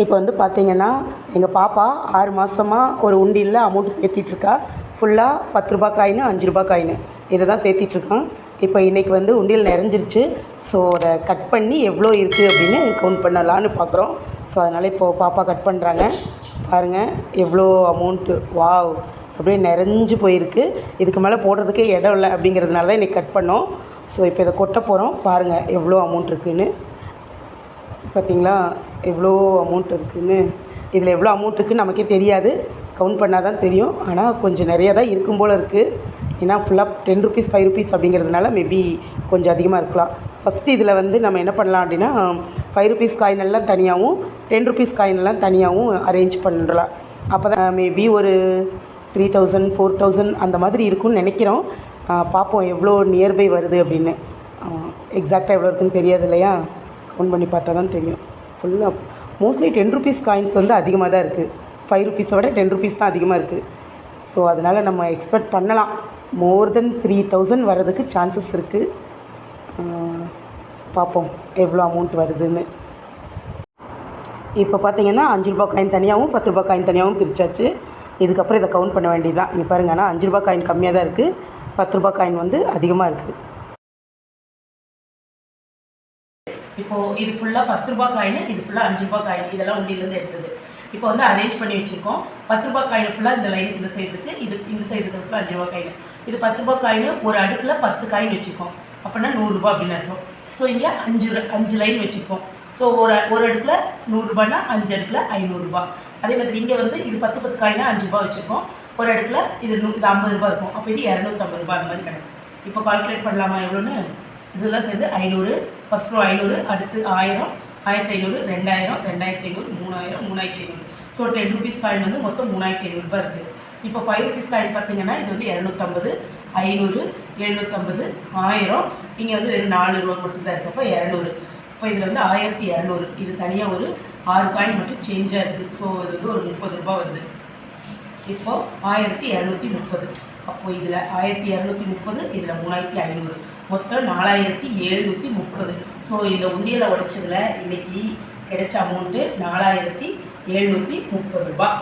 இப்போ வந்து பார்த்தீங்கன்னா எங்கள் பாப்பா ஆறு மாதமாக ஒரு உண்டியலில் அமௌண்ட் சேர்த்திட்ருக்கா ஃபுல்லாக பத்து ரூபா காயினு அஞ்சு ரூபா காயின்னு இதை தான் சேர்த்திட்ருக்கான் இப்போ இன்றைக்கி வந்து உண்டியல் நிறைஞ்சிருச்சு. ஸோ அதை கட் பண்ணி எவ்வளோ இருக்குது அப்படின்னு கவுண்ட் பண்ணலான்னு பார்க்குறோம். ஸோ அதனால் இப்போது பாப்பா கட் பண்ணுறாங்க பாருங்கள் எவ்வளோ அமௌண்ட்டு வாவ் அப்படியே நிறைஞ்சு போயிருக்கு. இதுக்கு மேலே போடுறதுக்கே இடம் இல்லை அப்படிங்கிறதுனால தான் இன்றைக்கி கட் பண்ணோம். ஸோ இப்போ இதை கொட்ட போகிறோம் பாருங்கள் எவ்வளோ அமௌண்ட் இருக்குதுன்னு பார்த்தீங்களா? எவ்வளோ அமௌண்ட் இருக்குதுன்னு இதில் எவ்வளோ அமௌண்ட் இருக்குதுன்னு நமக்கே தெரியாது. கவுண்ட் பண்ணால் தான் தெரியும். ஆனால் கொஞ்சம் நிறையா தான் இருக்கும் போல் இருக்குது ஏன்னா ஃபுல்லாக டென் ருபீஸ் ஃபைவ் ருபீஸ் அப்படிங்கிறதுனால மேபி கொஞ்சம் அதிகமாக இருக்கலாம். ஃபஸ்ட்டு இதில் வந்து நம்ம என்ன பண்ணலாம் அப்படின்னா ஃபைவ் ருபீஸ் காயின் எல்லாம் தனியாகவும் டென் ருபீஸ் காயின் எல்லாம் தனியாகவும் அரேஞ்ச் பண்ணலாம். அப்போ தான் மேபி ஒரு த்ரீ தௌசண்ட் ஃபோர் தௌசண்ட் அந்த மாதிரி இருக்கும்னு நினைக்கிறோம். பார்ப்போம் எவ்வளோ நியர்பை வருது அப்படின்னு. எக்ஸாக்டாக எவ்வளோ இருக்குன்னு தெரியாது இல்லையா? கவுண்ட் பண்ணி பார்த்தா தான் தெரியும் ஃபுல்லாக மோஸ்ட்லி டென் ருபீஸ் காயின்ஸ் வந்து அதிகமாக தான் இருக்குது ஃபைவ் ருபீஸை விட டென் ருபீஸ் தான் அதிகமாக இருக்குது ஸோ அதனால் நம்ம எக்ஸ்பெக்ட் பண்ணலாம். மோர் தென் த்ரீ தௌசண்ட் வர்றதுக்கு சான்சஸ் இருக்குது பார்ப்போம். எவ்வளோ அமௌண்ட் வருதுன்னு. இப்போ பார்த்தீங்கன்னா அஞ்சு ரூபா காயின் தனியாகவும் பத்து ரூபா காயின் தனியாகவும் பிரித்தாச்சு இதுக்கப்புறம் இதை கவுண்ட் பண்ண வேண்டியதுதான். இங்கே பாருங்க ஆனால் அஞ்சு ரூபா காயின் கம்மியாக தான் இருக்குது பத்து ரூபா காயின் வந்து அதிகமாக இருக்குது இப்போது இது ஃபுல்லாக பத்து ரூபா காயின் இது ஃபுல்லாக அஞ்சு ரூபா காயின் இதெல்லாம் உண்டியிலேருந்து எடுத்தது. இப்போ வந்து அரேஞ்ச் பண்ணி வச்சுருக்கோம். பத்து ரூபா காயின் ஃபுல்லாக இந்த லைனுக்கு இந்த சைடு இருக்குது இது இந்த சைடு இருக்கிற ஃபுல்லாக அஞ்சு ரூபா காயின் இது பத்து ரூபா காயின் ஒரு அடுக்கில் பத்து காயின் வச்சுருக்கோம். அப்படின்னா நூறுரூபா அப்படின்னு அர்த்தம். ஸோ இங்கே அஞ்சு அஞ்சு லைன் வச்சுருக்கோம். ஸோ ஒரு ஒரு அடுக்கில் நூறுரூபான்னா அஞ்சு அடுக்கில் ஐநூறுரூபா அதே மாதிரி இங்கே வந்து இது பத்து பத்து காயினா அஞ்சு ரூபா வச்சுருக்கோம். ஒரு அடுக்கில் இது நூ இது ஐம்பது ரூபா இருக்கும். அப்போ இது இரநூத்தம்பது ரூபா அந்த மாதிரி கிடைக்கும். இப்போ கால்குலேட் பண்ணலாமா எவ்வளோன்னு இதெல்லாம் சேர்ந்து ஐநூறு ஃபஸ்ட் ரோ ஐநூறு அடுத்து ஆயிரம் ஆயிரத்தி ஐநூறு ரெண்டாயிரம் ரெண்டாயிரத்தி ஐநூறு மூணாயிரம் மூணாயிரத்தி ஐநூறு ஸோ டென் ருபீஸ் காயின் வந்து மொத்தம் மூணாயிரத்தி ஐநூறுரூபா இருக்குது இப்போ ஃபைவ் ருபீஸ் காயின் பார்த்தீங்கன்னா இது வந்து இரநூத்தம்பது ஐநூறு எழுநூற்றம்பது ஆயிரம். இங்கே வந்து வெறும் நாலு ரூபா மட்டும் தான் இருக்குது அப்போ இரநூறு. இப்போ இதில் வந்து ஆயிரத்தி இரநூறு. இது தனியாக ஒரு ஆறு காயின் மட்டும் சேஞ்சாக இருக்குது ஸோ இது வந்து ஒரு முப்பது ரூபா வருது. இப்போ ஆயிரத்தி இரநூத்தி முப்பது. அப்போ இதில் ஆயிரத்தி இரநூத்தி முப்பது இதில் மூணாயிரத்தி ஐநூறு. மொத்தம் நாலாயிரத்தி எழுநூற்றி முப்பது. ஸோ இந்த உண்டியலை உடைச்சதுல இன்னைக்கு கிடைச்ச அமௌண்ட்டு நாலாயிரத்தி எழுநூற்றி முப்பது ரூபாய்.